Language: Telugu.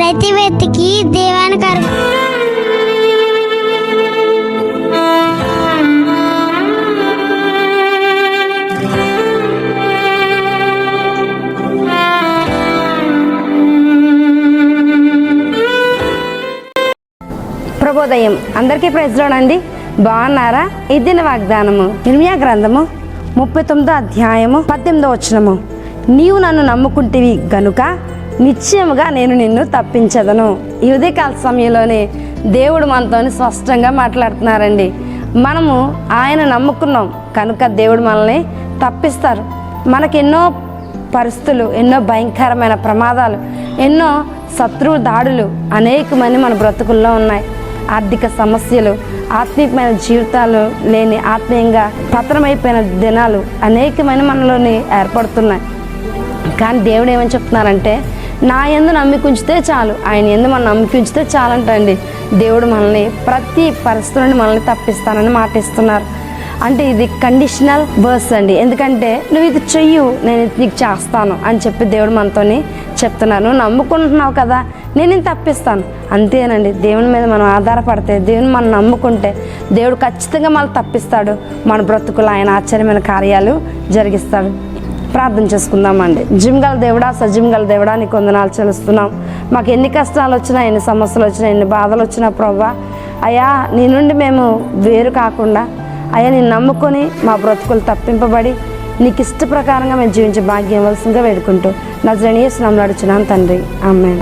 వెతి వెతికి దేవానికి అర్ప ప్రభోదయం అందరికీ ప్రజలోనండి బాగున్నారా? ఇదిన వాగ్దానము. ఇర్మియా గ్రంథము ముప్పై తొమ్మిదో అధ్యాయము పద్దెనిమిదో వచనము. నీవు నన్ను నమ్ముకుంటివి గనుక నిశ్చయముగా నేను నిన్ను తప్పించదను. ఈ ఉదయకాల సమయంలోనే దేవుడు మనతో స్పష్టంగా మాట్లాడుతున్నారండి. మనము ఆయన నమ్ముకున్నాం కనుక దేవుడు మనల్ని తప్పిస్తారు. మనకెన్నో పరిస్థితులు ఎన్నో భయంకరమైన ప్రమాదాలు ఎన్నో శత్రువు దాడులు అనేకమంది మన బ్రతుకుల్లో ఉన్నాయి. ఆర్థిక సమస్యలు ఆత్మీయమైన జీవితాలు లేని ఆత్మీయంగా పతనమైపోయిన దినాలు అనేకమైన మనలోని ఏర్పడుతున్నాయి. కానీ దేవుడు ఏమని చెప్తున్నారంటే నా ఎందు నమ్మిక ఉంచితే చాలు ఆయన ఎందు మనం నమ్మిక ఉంచితే చాలంటండి. దేవుడు మనల్ని ప్రతి పరిస్థితి నుండి మనల్ని తప్పిస్తానని మాట ఇస్తున్నారు అంటే ఇది కండిషనల్ వర్స్ అండి. ఎందుకంటే నువ్వు ఇది చెయ్యు నేను నీకు చేస్తాను అని చెప్పి దేవుడు మనతోని చెప్తున్నాను నువ్వు నమ్ముకుంటున్నావు కదా నేను తప్పిస్తాను. అంతేనండి. దేవుని మీద మనం ఆధారపడితే దేవుని మనం నమ్ముకుంటే దేవుడు ఖచ్చితంగా మనల్ని తప్పిస్తాడు. మన బ్రతుకులు ఆయన ఆశ్చర్యమైన కార్యాలు జరిగిస్తాడు. ప్రార్థన చేసుకుందామండి. జిమ్ గల దేవుడా సజిమ్ గల దేవుడా నీకు వందనాలు చెల్లిస్తున్నాం. మాకు ఎన్ని కష్టాలు వచ్చినా ఎన్ని సమస్యలు వచ్చినా ఎన్ని బాధలు వచ్చినా ప్రభా అయ్యా నీ నుండి మేము వేరు కాకుండా అయ్యా నేను నమ్ముకొని మా బ్రతుకులు తప్పింపబడి నీకు ఇష్ట ప్రకారంగా మేము జీవించే భాగ్యం ఇవ్వాల్సిందిగా వేడుకుంటూ నజరణీయ స్నామం నడుచున్నాను తండ్రి. అమ్మాయి